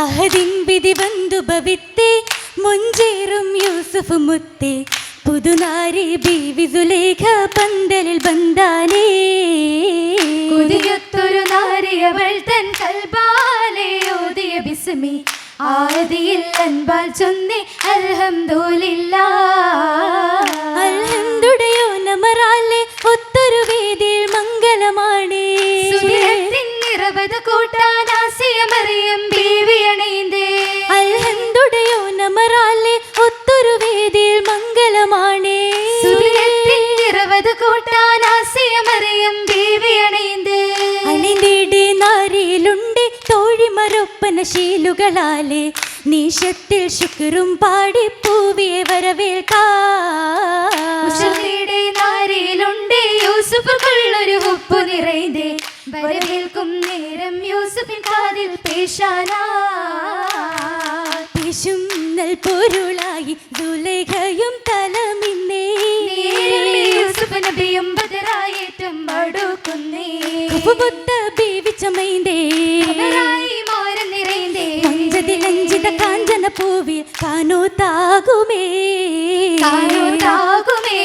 അഹദിൻ വിധി വന്നു ഭവിത്തെ മുഞ്ചേറും യൂസുഫ് മുത്തെ പുതുനാരി ബീവി സുലേഖ പന്തലിൽ ബന്ധാനേ. കുതിയൊത്തൊരു നാരിയവൾ തൻ കൽബാലെ ഓതിയ ബിസ്മി ആദിയിൽ അൻപാൽ ചൊന്നി അൽഹംദുലില്ലാ. തോഴിമരൊപ്പന ശീലുകളാലെ നീശത്തിൽ ശുക്രും പാടി പൂവിയെ വരവേൽക്കാടെ നാരിയിലുണ്ട് യൂസുഫുള്ളൊരു ഉപ്പു നിറൈതേ വരവേൽക്കും നേരം യൂസുഫിൻ കാതിൽ പേശാനാ. പേശും നൽ പൊരുളായി ദുലേഖയും തലമിന്നേ. യൂസുഫ് നബിയും ബദറായേറ്റം അടുക്കുന്നേ ബീവിച്ചമൈന്തേ പൂവിൽ കാനോ താകുമേ താനുതാകുമേ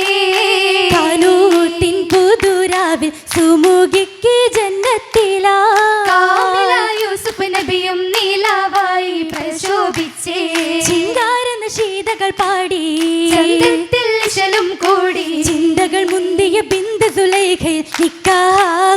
കാനൂത്തിൻ പുതുരാവിൽ സുമുഖിക്ക് ജന്നത്തിലാ കാമില യൂസുഫ് നബിയും നീലാവായി പ്രശോഭിച്ചേ. ചിങ്കാരെന്ന ശീതകൾ പാടി. ചന്ദ്രത്തിൽ കൂടി. ചിന്തകൾ മുന്തിയ ബിന്ദു സുലൈഖയിൽ നിക്കാകുമേ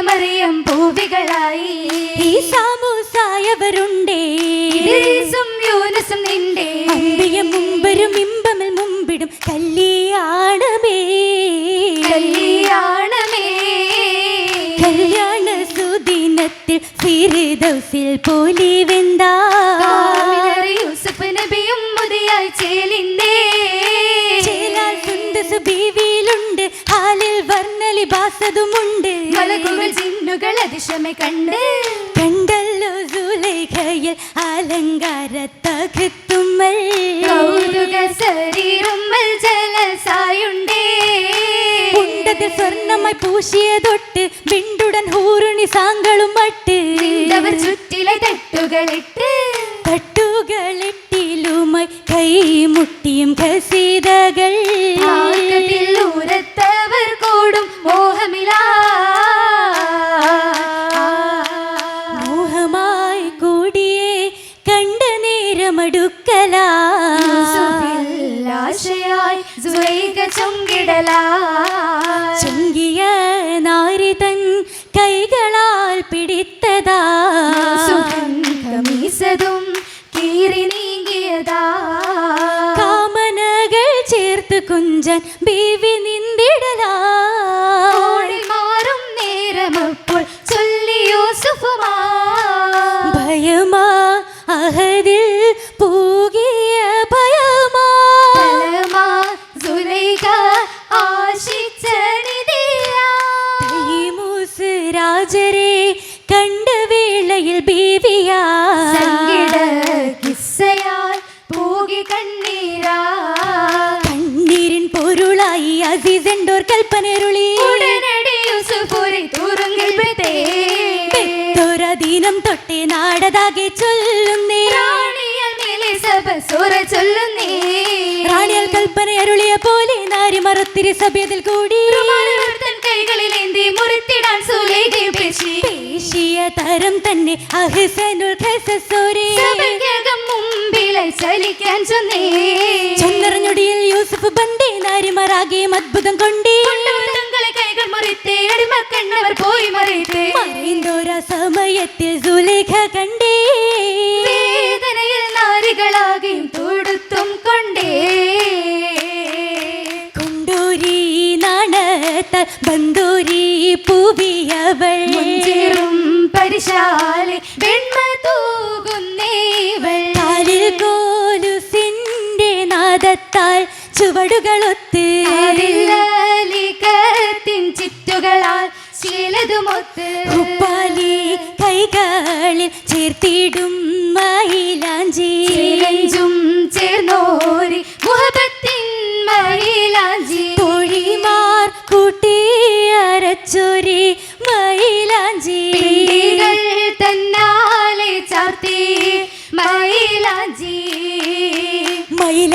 മറിയം പൂവികളായി. ഈ സാമൂസായവരുണ്ടേ. ഇദ്രീസും യൂനസും നിന്റെ. അമ്പിയ മുമ്പരും ഇമ്പമിൽ മുമ്പിടും കല്യാണമേ. കല്യാണമേ. കല്യാണ സുദിനത്തിൽ ഫിറിദൗസിൽ പോലി വെന്താ യൂസഫ് നബിയും മുതിയായി ചേലിന്തേ ചേലാൽ സുന്ദസ് ഹാലിൽ വർണലി ബാസതുമുണ്ട് മലകുകൾ ജിന്നുകൾ അതിശമ കണ്ട്. കണ്ടല്ലോ സുലേഖയിൽ അലങ്കാര തകത്തുമ്മൽ കൗതുക ശരീരമ്മൽ ജലസായുണ്ടേ. സ്വർണമായി പൂശിയ തൊട്ട് വിണ്ടുടൻ ഹൂറുണി സാങ്കളും മട്ട് അവർ ചുറ്റിലെ തട്ടുകളിട്ട്. തട്ടുകളിട്ടിലുമായി കൈമുട്ടിയും ഖസീതകൾ മാർഗത്തിൽ Superman. കൽപ്പന അരുളിയ പോലെ നാരി മറുത്തിരി സഭ്യത്തിൽ കൂടി കൈകളിലേന്തി മുറിത്തിടാൻ സുലൈഖയെ പേശി. പേശിയ തരം തന്നെ അഹ്സനുൽ സഭയ്ക്കകം മുമ്പിലായി ചലിക്കാൻ ചൊന്നേ. ചൊന്നറിഞ്ഞൊടിയിൽ യൂസുഫ് ബന്ദേ നാരിമാരാകെയും അത്ഭുതം കൊണ്ടേ. കൈകൾ മുറിത്തേ അടിമക്കണ്ണവർ പോയി മറൈന്തോര സമയത്തിൽ സുലേഖ കണ്ടേ. പൂവിയവൾ. മുഞ്ചേറും പരിശാലി വെണ്മ തൂകുന്നേവൾ. കാലിൽ കോലുസിന്റെ നാദത്താൽ ചുവടുകളൊത്ത്. അതില്ലലികത്തിൻ ചിറ്റുകളാൽ ചിലതുമൊത്ത് ഉപ്പാലി കൈകളിൽ ചേർത്തിടും മൈലാഞ്ചി ചിലഞ്ചും ചേർന്നോരി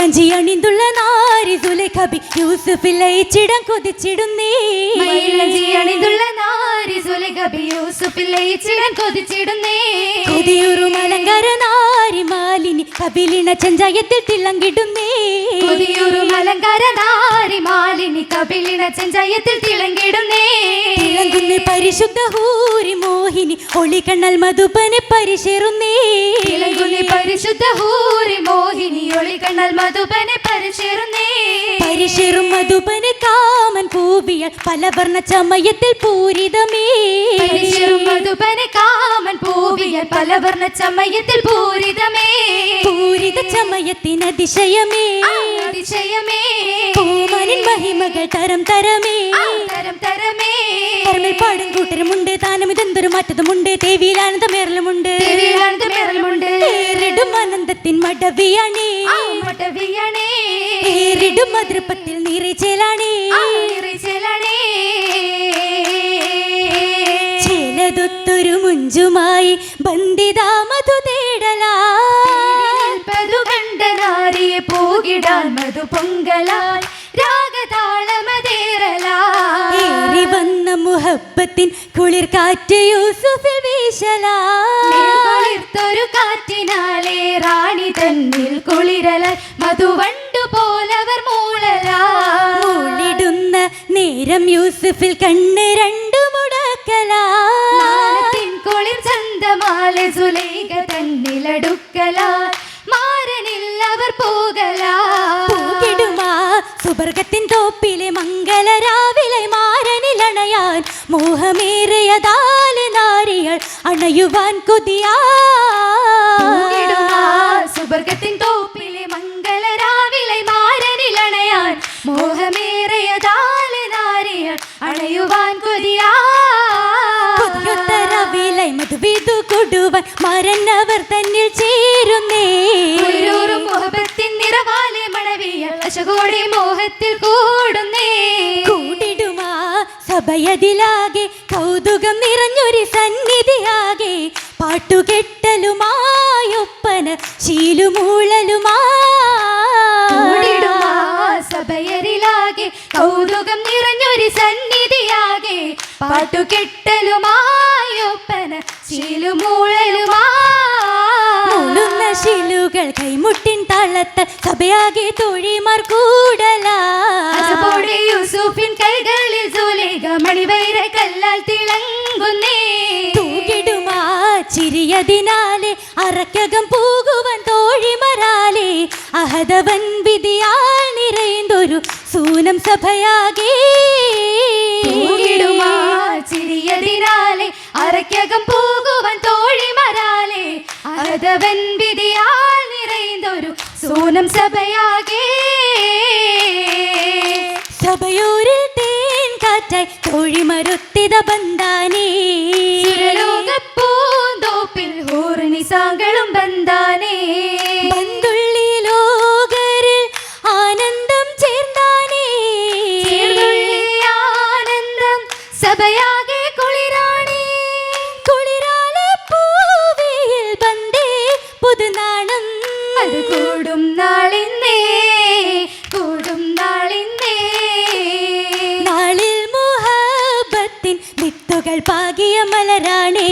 മയിലഞ്ചി അണിന്തുള്ള നാരി സുലൈഖബി യൂസുഫിൽ ലയിച്ചിടം കൊതിച്ചിടുന്നേ മയിലഞ്ചി അണിന്തുള്ള നാരി സുലഗബി കൊതിച്ചിടുന്നേ. കൊതിയുറും അലങ്കാര നാരി മാലിനി കപിലിണ ചെഞ്ചായത്തിൽ തിളങ്ങിടുന്നേ. കൊതിയൂറും അലങ്കാര നാരി മാലിനി കപിലിണ ചെഞ്ചയത്തിൽ തിളങ്ങിടുന്നേ. തിളങ്ങുന്ന പരിശുദ്ധ ഹൂരി മോഹിനി ഒളികണ്ണൽ മധുപനെ പരിശേറുന്നേ. തിളങ്ങുന്നി പരിശുദ്ധ ഹൂരി മോഹിനി ഒളികണ്ണൽ മധുബനെ പരിശേറുന്നേ. പരിശേറും മധുപന് കാമൻ പൂവിയ പലവർണ ചമയത്തിൽ പൂരിതമേ. മധുബനെ കാമൻ പൂവിയൽ പലവർണ ചമയത്തിൽ പൂരിതമേ. പൂരിത ചമയത്തിന് അതിശയമേ. അതിശയമേ. പൂമനിൻ മഹിമകൾ തരം തരമേ. തരം തരമേ. പറമ്പിൽ പാടും കൂട്ടരുമുണ്ട് താനും ഇതെന്തൊരു മാറ്റതുമുണ്ട്. ദേവിയിലാനന്ദമേറലുമുണ്ട് തിരുവിലാനന്ദമേറലുമുണ്ട് ഏറിടും ആനന്ദത്തിൻ മടവിയാണേ. മടവിയണേ. ഏറിടും മധുരപ്പത്തിൽ നിറച്ചേലാണേ നിറച്ചെലണേ മുഞ്ചുമായി ബന്ധിതാ മധു തേടലാ. നിൽപ്പതു കണ്ട നാരിയെ പോകിടാൻ മധു പൊങ്കലാൽ രാഗതാളമതേറലാൽ ഏറി വന്ന മുഹബത്തിൻ കുളിർ കാറ്റ് യൂസുഫിൽ വീശലാർത്തൊരു കാറ്റിനാലെ റാണി തന്നിൽ കുളിരല മധുവണ്ടു പോലവർ മൂളലാ. മൂളിടുന്ന നേരം യൂസുഫിൽ കണ്ണ് രണ്ടു മുടക്കലാ. ചന്തമാലെ സുലേഖ തന്നിലടുക്കലാ. മാരനിൽ അവർ പോകലാ. പൂകിടുമാ സുബർഗത്തിൻ തോപ്പിലെ മംഗലരാവിലെ മാരനിലണയാൻ മോഹമേറിയതാൽ നാരികൾ അണയുവാൻ കൊതിയാ. സുബർഗത്തിൻ കൊടുവൻ മരന്നവർ തന്നിൽ ചേരുന്നേ. മോഹത്തിൻ നിറവാലെ മണവിയ അശകോടെ മോഹത്തിൽ കൂടുന്നേ. കൂടിടുമാ സഭയതിലാകെ കൗതുകം നിറഞ്ഞൊരു സന്നിധിയാകെ. പാട്ടുകെട്ടലുമായൊപ്പന ശീലുമൂളലുമാരിലാകെ കൂടിടുമാ സഭയരിലാകെ കൗതുകം നിറഞ്ഞൊരു സന്നിധിയാകെ. പാട്ടുകെട്ടലുമായൊപ്പന മൂളുന്ന ശിലുകൾ കൈമുട്ടിൻ താളത്ത് സഭയാകെ തൊഴിമാർ കൂടലാ. അസപ്പോടെ യൂസുഫിൻ കൈകളിൽ സുലേഖ മണിവൈര കല്ലാൽ തിളങ്ങുന്നേ. തൂകിടുമാ ചിരിയതിനാലെ അറക്കകം പോകുവൻ തോഴിമരാലെ അഹതവൻ വിധിയാൽ നിറയുന്നൊരു സൂനം സഭയാകെ. അരയ്ക്കകം പോകുവൻ തോഴിമരാലെ. അരതവൻ വിധിയാൽ നിറയുന്നൊരു സൂനം സഭയാകേ. സഭയൂരിൽ തേൻ കാറ്റായി തോഴിമരുത്തിത ബന്ധാനേ. അത് കൂടും നാളിന്നേ കൂടും നാളിന്നേ. നാളിൽ മുഹബത്തിൻ വിത്തുകൾ പാകിയ മലരാണേ.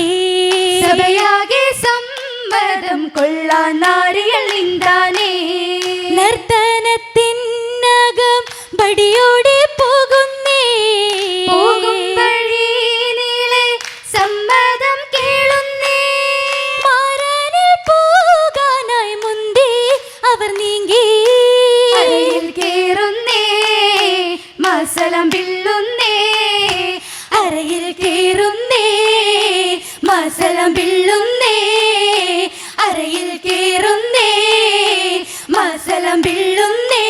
സഭയാകെ സമ്മതം കൊള്ളാൻ നാരിയൽ നിന്താനേ നർത്തനത്തിനകം ബടിയോടെ അരയിൽ കേറുന്നേ മസലം പിള്ളുന്നേ അരയിൽ കേറുന്നേ മസലം പിള്ളുന്നേ.